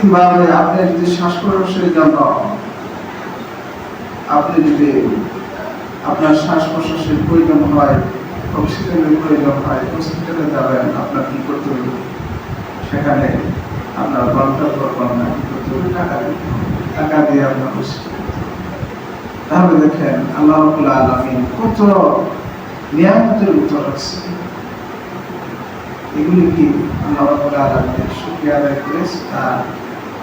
কৃত্রিমভাবে আপনি যদি শ্বাস প্রশ্বাসের জন্য আপনি যদি আপনার শ্বাস প্রশ্বাসের প্রয়োজন হয়, অক্সিজেনের প্রয়োজন হয়, হসপিটালে যাবেন, আপনার কি করতে হবে? সেখানে আপনার ঘণ্টার পর ঘণ্টা কি করতে হবে। টাকা দিতে। টাকা দিয়ে আপনার তাহলে দেখেন, আল্লাহ আলামিন কত নিয়ামতের উত্তর আছে। এগুলি কি? আল্লাহ আলামিনের শুকরিয়া আদায় করে তার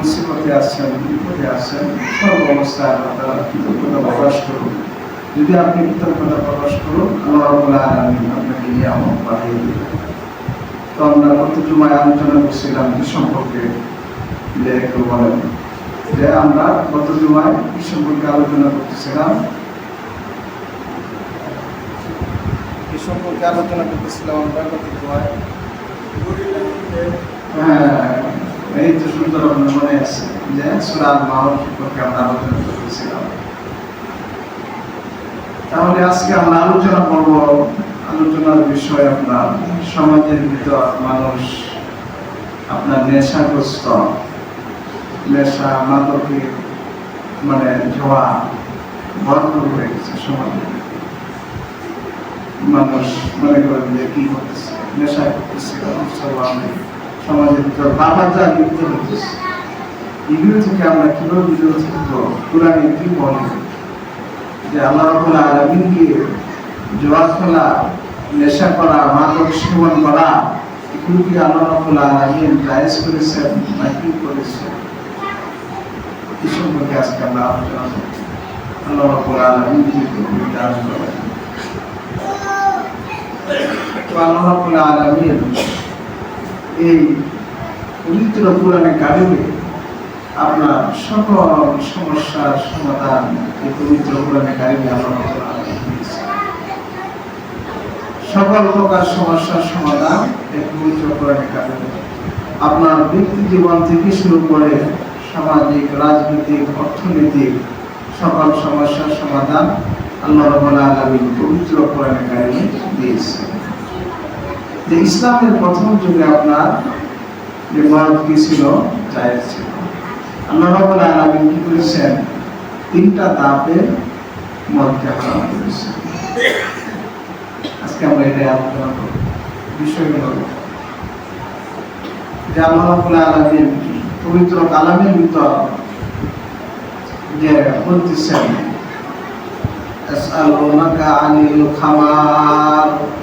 মুসিবতে আছেন বিপদে আছেন সর্ব অবস্থায় আল্লাহ কৃতজ্ঞতা প্রকাশ করুন যদি আপনি কৃতজ্ঞতা প্রকাশ করুন আল্লাহ রাব্বুল আলামিন আপনাকে নিয়ামত বাড়িয়ে দেবেন। তো আমরা গত জুমায় আলোচনা করছিলাম কি সম্পর্কে যে একটু বলেন। যে আমরা গত জুমায় কি সম্পর্কে আলোচনা করতেছিলাম। কি সম্পর্কে আলোচনা করতেছিলাম আমরা গত জুমায়। হ্যাঁ। এই সুন্দর মনে আছে। যে সুরাল মাহর সম্পর্কে আমরা আলোচনা করতেছিলাম। তাহলে আজকে আমরা আলোচনা করব, আলোচনার বিষয় আপনার সমাজের ভিতর মানুষ আপনার নেশাগ্রস্ত, নেশা মাদকে মানে জোয়া ভরপুর হয়ে গেছে সমাজে। মানুষ মনে করেন যে কি করতেছে, নেশা করতেছে সমাজের ভিতর বাবা যা লিপ্ত হতেছে এগুলো থেকে আমরা কীভাবে বিরত থাকব? কোরআনে কি বলে? যে আল্লাহ রাব্বুল আলামিনকে জোয়া খেলা নেশা করা, মাদক সেবন করা, এগুলো কি আল্লাহ আলামিন জায়েজ করেছেন না কি করেছেন? সম্পর্কে আজকে আমরা আলোচনা করব। আল্লাহ আলামিন কি করেন আল্লাহ আলামিন এই পবিত্র কোরআনে কারিমে আপনার সকল সমস্যার সমাধান এই পবিত্র কোরআনে কারিমে দিয়েছেন। সকল প্রকার সমস্যার সমাধান এই পবিত্র কোরআনে কারিমে আপনার ব্যক্তি জীবন থেকে শুরু করে সামাজিক, রাজনৈতিক, অর্থনৈতিক সকল সমস্যার সমাধান আল্লাহ রাব্বুল আলামিন পবিত্র কোরআনে কারিমে দিয়েছেন যে ইসলামের প্রথম যুগে আপনার যে মত কি ছিল? জায়েজ ছিল। আল্লাহ রাব্বুল আলামিন কি করেছেন? তিনটা হারাম করেছেন। আজকে আমরা এটাই আলোচনা করব। বিষয়গুলো যে আল্লাহ পবিত্র কালামের ভিতর যে বলতেছেন খামার। আসআলুনাকা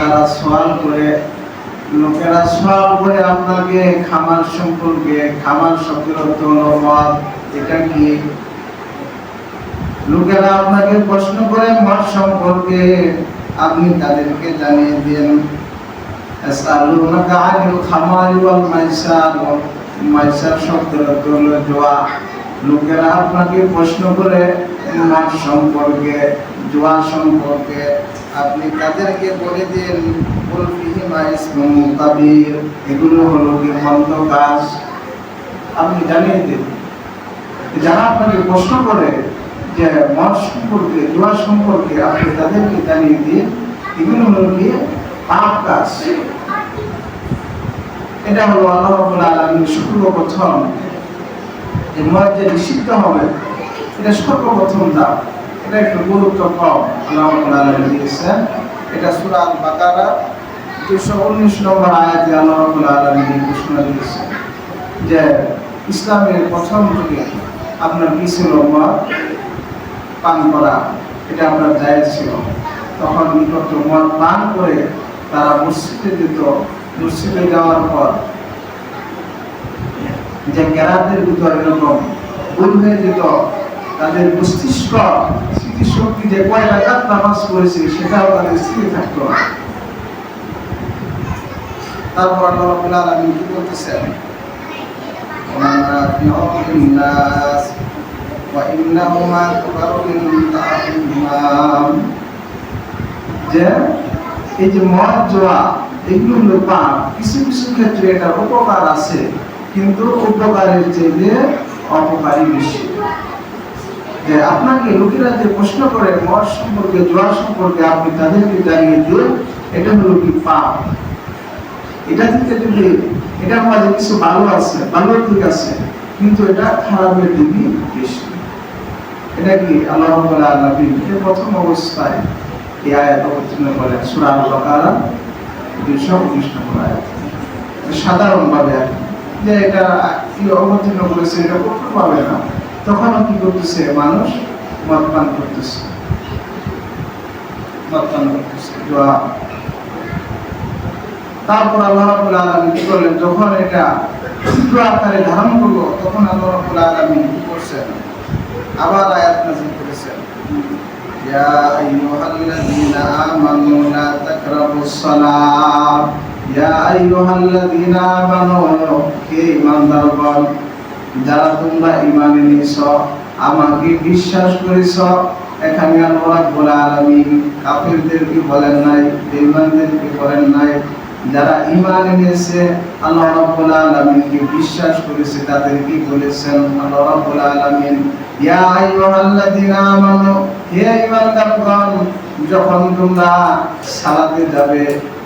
তারা করে। লোকেরা করে আপনাকে খামার সম্পর্কে, খামার এটা কি? লোকেরা আপনাকে প্রশ্ন করে মদ সম্পর্কে, আপনি তাদেরকে জানিয়ে দিন। লোকেরা আপনাকে প্রশ্ন করে সম্পর্কে জোয়া সম্পর্কে। আপনি তাদেরকে বলে দিন এগুলো হলো কি মন্দ কাজ। আপনি জানিয়ে দিন। যারা আপনাকে প্রশ্ন করে যে মদ সম্পর্কে, জোয়া সম্পর্কে আপনি তাদেরকে জানিয়ে দিন, এগুলো হলো কি? পাপ কাজ। এটা হলো আল্লাহ রাব্বুল আলামিন সর্বপ্রথম যে নিষিদ্ধ হবে, এটা সর্বপ্রথম ধাপ এটা একটু গুরুত্ব কম আল্লাহ দিয়েছেন। এটা সূরা আল বাকারা দুশো উনিশ নম্বর আয়াতে আল্লাহ ঘোষণা দিয়েছেন যে ইসলামের প্রথম যুগে আপনার কি ছিল পান করা, এটা আপনার জায়েজ ছিল। তখন করতো মদ পান করে তারা মসজিদে যেত। মসজিদে যাওয়ার পর যে কেরাতের ভিতর এরকম ভুল হয়ে যেত তাদের মস্তিষ্ক স্মৃতিশক্তি যে কয় রাকাত নামাজ পড়েছে সেটাও তাদের স্থির থাকতো না তারপর আল্লাহ রাব্বুল আলামিন কি বলতেছেন ওনারা ومنافع للناس وإنهما أكبر من بعضهما যে এই যে মদ জোয়া এগুলো হলো পাপ কিছু কিছু ক্ষেত্রে এটা উপকার আছে কিন্তু উপকারের চেয়ে অপকারী বেশি যে আপনাকে লোকেরা যে প্রশ্ন করে, মদ সম্পর্কে, জোয়া সম্পর্কে আপনি তাদেরকে জানিয়ে দিন এটা হলো কি পাপ এটা থেকে যদি এটার মাঝে কিছু ভালো আছে ভালো দিক আছে, কিন্তু এটা খারাপের দিকই বেশি। এটা কি আল্লাহ রাব্বুল আলামিন প্রথম অবস্থায় এই আয়াত অবতীর্ণ করেন? সূরা আল-বাকারা, দুইশো উনিশ নম্বর আয়াত। সাধারণভাবে আর। যে এটা কি অবতীর্ণ করেছে, এটা পাবে না। তখনও কি করতেছে মানুষ? মদপান করতেছে। মদপান করতেছে তারপর আল্লাহ রাব্বুল আলামিন কি করলেন? যখন এটা তীব্র আকারে ধারণ করল, তখন আল্লাহ রাব্বুল আলামিন কি করছেন? আবার আয়াত নাযিল করেছেন। আমানু লা তাকরাবুস সালাত ইয়া আইয়ুহাল্লাযীনা আমানু, হে ইমানদারগণ যারা তোমরা ইমানে এনেছ, আমাকে বিশ্বাস করেছ, এখানে আল্লাহ রাব্বুল আলামিন কাফেরদেরকে বলেন নাই, বেঈমানদেরকে বলেন নাই যারা ইমান এনেছে আল্লাহ রাব্বুল আলামিনকে বিশ্বাস করেছে তাদেরকে বলেছেন আল্লাহ রাব্বুল আলামিন ইয়া আইয়ুহাল্লাযীনা আমানু হে ঈমানদারগণ যখন তোমরা সালাতে যাবে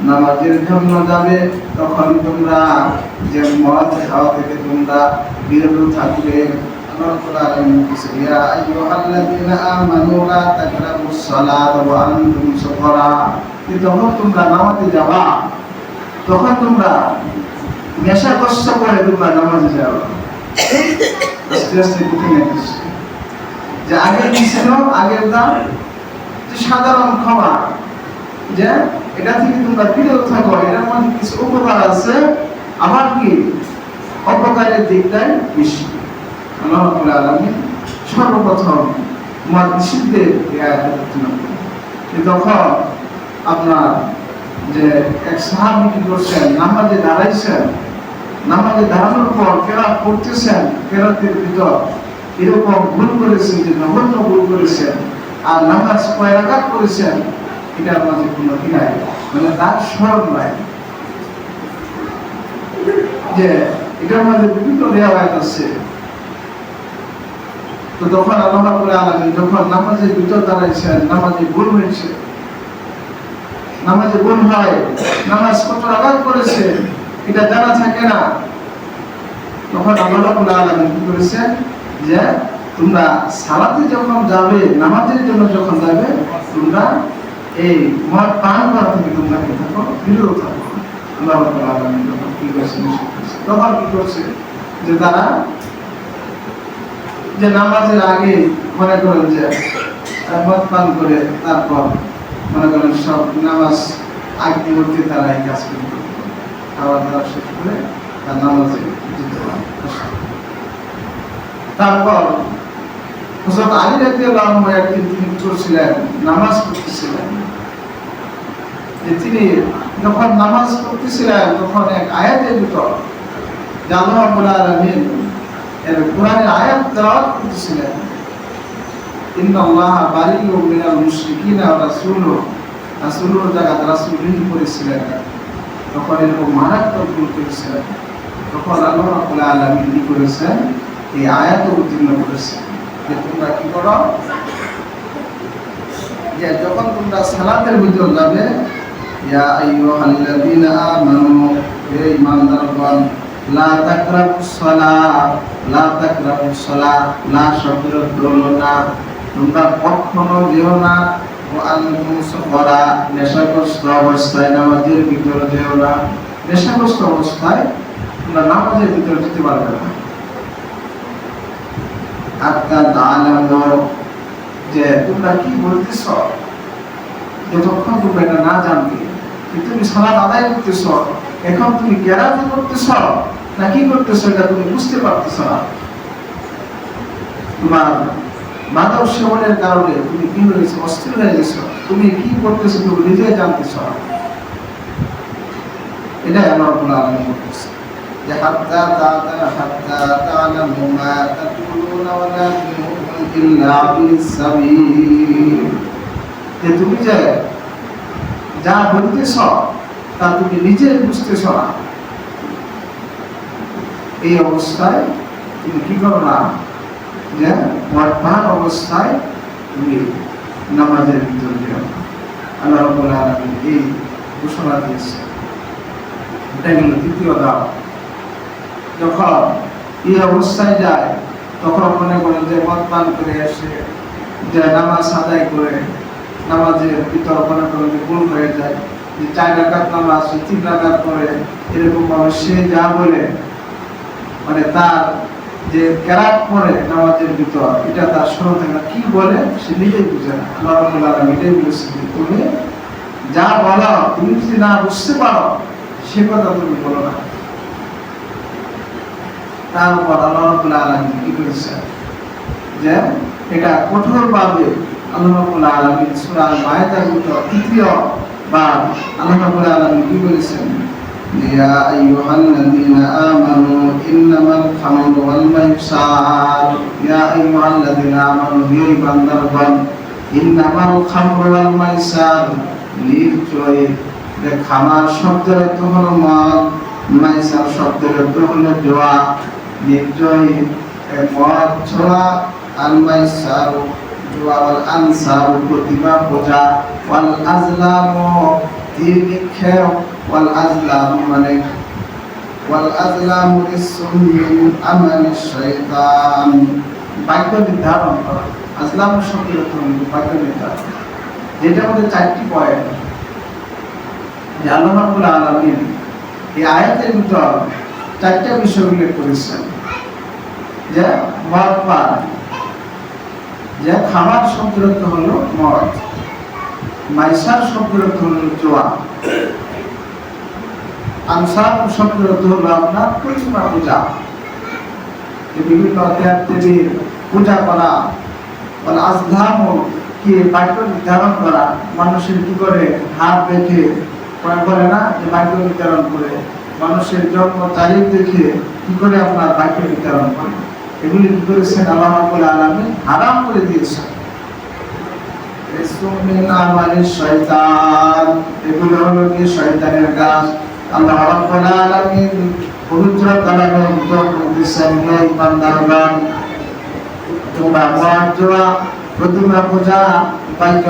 নামাজের জন্য যাবে তখন তোমরা যে মদ খাওয়া থেকে তোমরা বিরত থাকবে। আল্লাহ রাব্বুল আলামিন বলেছে, ইয়া আইয়ুহাল্লাযীনা আমানু লা তাকরাবুস সালাতা ওয়া আনতুম সুকারা। যখন তোমরা নামাজে যাবা তখন তোমরা নেশা কষ্ট করে তোমরা নামাজে যাও। আস্তে আস্তে যে আগের কি আগের দাম সাধারণ ক্ষমা যে এটা থেকে তোমরা বিরত থাকো এটার মধ্যে কিছু উপকার আছে, আবার কি? অপকারের দিকটাই বেশি। আল্লাহ আলামিন সর্বপ্রথম। যে তখন আপনার যে এক সাহাবি কি করছেন? নামাজে দাঁড়াইছেন। নামাজে দাঁড়ানোর পর কেরাত করতেছেন কেরাতের ভিতর। এরকম ভুল করেছেন যে নগণ্য ভুল করেছেন। আর নামাজ কয় রাকাত করেছেন এটার মাঝে কোনো কি নাই। মানে তার স্মরণ নাই। যে এটার মধ্যে বিভিন্ন রেওয়ায়ত আছে। তো তখন আল্লাহ আলামিন যখন নামাজের ভিতর দাঁড়াইছেন, নামাজে ভুল হয়েছে নামাজে ভুল হয়, নামাজ কত আঘাত করেছে এটা জানা থাকে না। তখন আল্লাহ কি করেছেন যে, তোমরা সালাতে যখন যাবে, নামাজের জন্য যখন যাবে, তোমরা এই মদ পান করা থেকে তোমরা কি থাকো? বিরত থাকো। আল্লাহ আলামিন তখন কি করেছে করেছে। তখন কি করছে? যে তারা যে নামাজের আগে মনে করেন যে মদ পান করে, তারপর মনে করেন সব নামাজ আগে মুহূর্তে তারা এই কাজ করবে খাওয়া দাওয়া শেষ করে তার নামাজে যেতে তারপর হজরত আলী রাদিয়াল্লাহু আনহু একদিন তিনি করছিলেন নামাজ পড়তেছিলেন। তিনি যখন নামাজ পড়তেছিলেন, তখন এক আয়াতের ভিতর আল্লাহ রাব্বুল এর কোরআনের আয়াত তেলাওয়াত করতেছিলেন। ইন্না আল্লাহ বারিউম মিনাল মুশরিকিনা ওয়া রাসূলু রাসূলুর জায়গা রাসূলহীন করেছিলেন। তখন এরকম মারাত্মক ভুল করেছিলেন। তখন আল্লাহ রাব্বুল আলামিন কি করেছেন? এই আয়াত অবতীর্ণ করেছেন যে তোমরা কি করো? যে যখন তোমরা সালাতের ভিতর যাবে, ইয়া আইয়ুহাল্লাযীনা আমানু, হে ঈমানদারগণ, লা তাকরাবুস সালাত লা তাকরাবুস সালাত লা শব্দের হলো না। তোমরা কখনো যেও না। আনতুম নেশাগ্রস্ত অবস্থায়, নামাজের ভিতরে যেও না। নেশাগ্রস্ত অবস্থায় তোমরা নামাজের ভিতরে যেতে পারবে না। হাত্তা তাআলামু, যে তোমরা কি বলতেছ? যতক্ষণ তোমরা এটা না জানবে তুমি সালাত আদায় করতেছ, এখন তুমি কেরাতে করতেছ, না কি করতেছ এটা তুমি বুঝতে পারতেছ না। তোমার মাদক সেবনের কারণে তুমি কি হয়েছে? অস্থির হয়ে গেছো? তুমি কি করতেছো? তুমি নিজে জানতেছ। এটাই আমার কোনো আলাদা করতেছে যে হাত্তা তাআতা, হাত্তা তা'লামু মা তাকুলুনা ওয়া লা ইল্লা যে তুমি যে যা বলতেছ, তা তুমি নিজে বুঝতেছ না। এই অবস্থায় তুমি কি করো না? যে বর্তমান অবস্থায় তুমি নামাজের ভিতর দিও। আল্লাহ রাব্বুল আলামিন এই ঘোষণা দিয়েছে। এটা গেল দ্বিতীয় দাও যখন এই অবস্থায় যায়, তখন মনে করেন যে মদ পান করে এসে, যে নামাজ আদায় করে নামাজের ভিতর মনে করেন যে ভুল হয়ে যায়, যে চার রাকাত নামাজ তিন রাকাত করে এরকম ভাবে সে যা বলে মানে তার যে ক্যারাক পরে নামাজের ভিতর, এটা তার স্মরণ থাকে কি বলে? সে নিজেই বুঝে না। আল্লাহ বলেছে তুমি যা বলো, তুমি যদি না বুঝতে পারো, সে কথা তুমি বলো না। তারপর আল্লাহ রাব্বুল আলামিন কি করেছেন যে, এটা কঠোরভাবে আল্লাহ রাব্বুল আলামিন সূরা মায়েদার ভিতর তৃতীয় বা আল্লাহ রাব্বুল আলামিন কি বলেছেন? يا أيها الذين آمنوا إنما الخمر والميسر يا أيها الذين آمنوا هي بندربن إنما الخمر والميسر নিশ্চয় যে খামার শব্দের অর্থ হলো মদ মাইসার শব্দের অর্থ হলো জোয়া নিশ্চয় এ মদ ছোড়া আর মাইসার জোয়া ওয়াল আনসার প্রতিমা পূজা ওয়াল আজলাম তীর নিক্ষেপ মানে ওয়াল আজলাম রিসুম মিন আমালি শয়তান বাক্য নির্ধারণ করা। অর্থ হলো বাক্য নির্ধারণ যেটা আমাদের চারটি পয়েন্ট। যে আল্লাহ রাব্বুল আলামিন এই আয়াতের ভিতর চারটা বিষয় উল্লেখ করেছেন। যে মদ যে খাবার শব্দের হলো মদ। মাইসার শব্দের হলো জোয়া। আনসার পূজা। বিভিন্ন পূজা করা, বলে কি বাক্য নির্ধারণ করা, মানুষের কি করে হাত দেখে বলে না? যে বাক্য নির্ধারণ করে, মানুষের জন্ম তারিখ দেখে কি করে আপনার বাক্য নির্ধারণ করে? এগুলি কি করেছেন? আল্লাহ রাব্বুল আলামিন হারাম করে দিয়েছেন। শয়তান, এগুলো হলো কি শয়তানের কাজ আল্লাহ রাব্বুল আলামিন পবিত্র হে ইমানদারগণ তোমরা প্রতিমা পূজা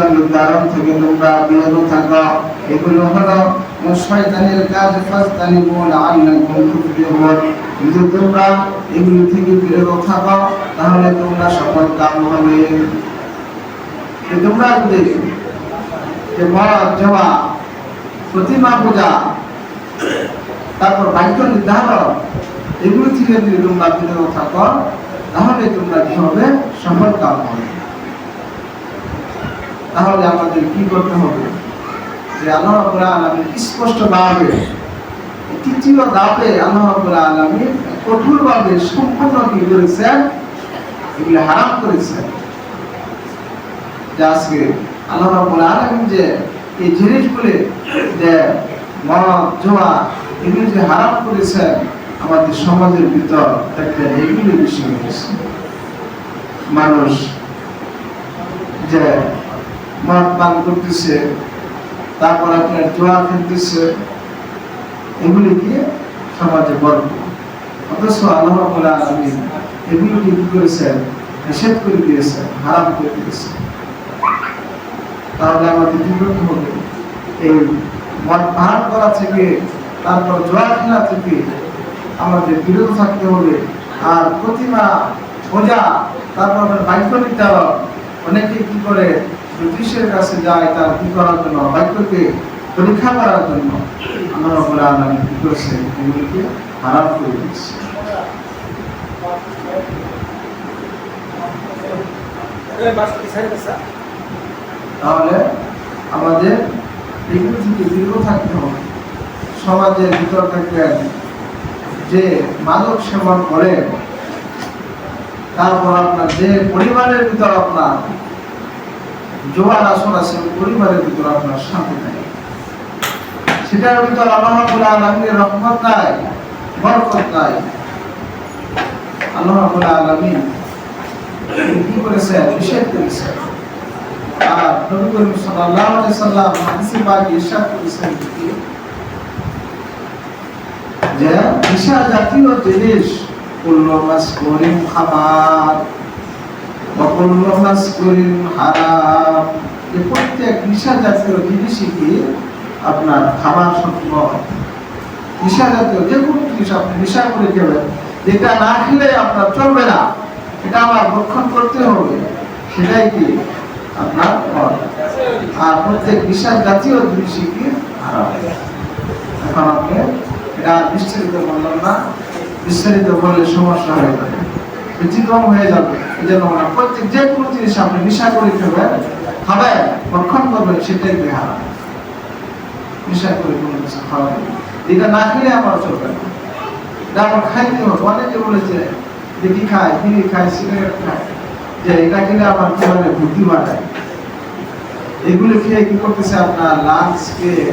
নির্ধারণ থেকে তোমরা বিরত থাকো এগুলো হলো শয়তানের কাজ ফাস্তানি আল্লাকুম তুফলিহুন যদি তোমরা এগুলো থেকে বিরত থাকো তাহলে তোমরা সফল কাম হবে তোমরা যদি যে জোয়া প্রতিমা পূজা তারপর বাক্য নির্ধারণ, এগুলো থেকে যদি তোমরা বিরত থাকো তাহলে তোমরা কি হবে? সফল কাম হবে। তাহলে আমাদের কি করতে হবে? যে আল্লাহ রাব্বুল আলামিন স্পষ্ট ভাবে তৃতীয় ধাপে আল্লাহ রাব্বুল আলামিন কঠোর ভাবে সম্পূর্ণ কি করেছেন? এগুলো হারাম করেছেন। যে আজকে আল্লাহ রাব্বুল আলামিন যে এই জিনিসগুলি, যে মদ, জোয়া এগুলি যে হারাম করেছেন, আমাদের সমাজের ভিতর একটা বিষয় হয়েছে মানুষ যে মদ পান করতেছে, তারপর আপনার জোয়া খেলতেছে, এগুলি কি সমাজে গর্ব। অথচ আল্লাহ আলামিন এগুলোকে কি করেছেন, নিষেধ করে দিয়েছেন, হারাম করে দিয়েছেন। তাহলে আমাদের কি করতে হবে? এই মদ পান করা থেকে তারপর জোয়া খেলা থেকে আমাদের বিরত থাকতে হবে। আর প্রতিমা পূজা তারপর আপনার বাক্য নির্ধারণ অনেকে কি করে জ্যোতিষের কাছে যায় তার কি করার জন্য বাক্যকে পরীক্ষা করার জন্য। আমরা রাব্বুল আলামিন কি করছে? এগুলিকে হারাম করে দিচ্ছে। তাহলে আমাদের এগুলো থেকে বিরত থাকতে হবে। সমাজের ভিতর থাকবেন যে মাদক সেবন করে, তারপর আপনার যে পরিবারের ভিতর আপনার জোয়ার আসন আছে পরিবারের ভিতর আপনার শান্তি নাই সেটার ভিতর আল্লাহ রহমত নাই, বরকত নাই। আল্লাহ আলামিন কি করেছেন? নিষেধ করেছেন। আর নবী করিম আলাইহি সাল্লাম হাদিসে পাকে ইরশাদ করেছেন কি যে নিশা জাতীয় জিনিস কুল্লু মাসকুরিন খাবার বা কুল্লু মাসকুরিন হারাম। যে প্রত্যেক নিশা জাতীয় জিনিসই কি? আপনার খাবার সম্ভব নিশা জাতীয় যে কোনো জিনিস আপনি নিশা করে খেবেন যেটা না খেলে আপনার চলবে না। এটা আমার রক্ষণ করতে হবে। সেটাই কি? আপনার আর প্রত্যেক নিশা জাতীয় জিনিসই কি? হারাম। এখন আপনি বিস্তারিত না। বিস্তারিত সমস্যা হয়ে যাবে। এই জন্য আমরা প্রত্যেক যে কোনো জিনিস আপনি নিশা করে রক্ষণ করবেন, সেটাই নেশা করে কোনো কিছু এটা না খেলে আমার চলবে না। এটা আমার খাইতে হবে। অনেকে বলেছে, যে কি খায় বিড়ি খায় সিগারেট খায়। যে এটা খেলে আমার মানে বুদ্ধি বাড়ায়। এগুলো খেয়ে কি করতেছে আপনার? লাঞ্চকে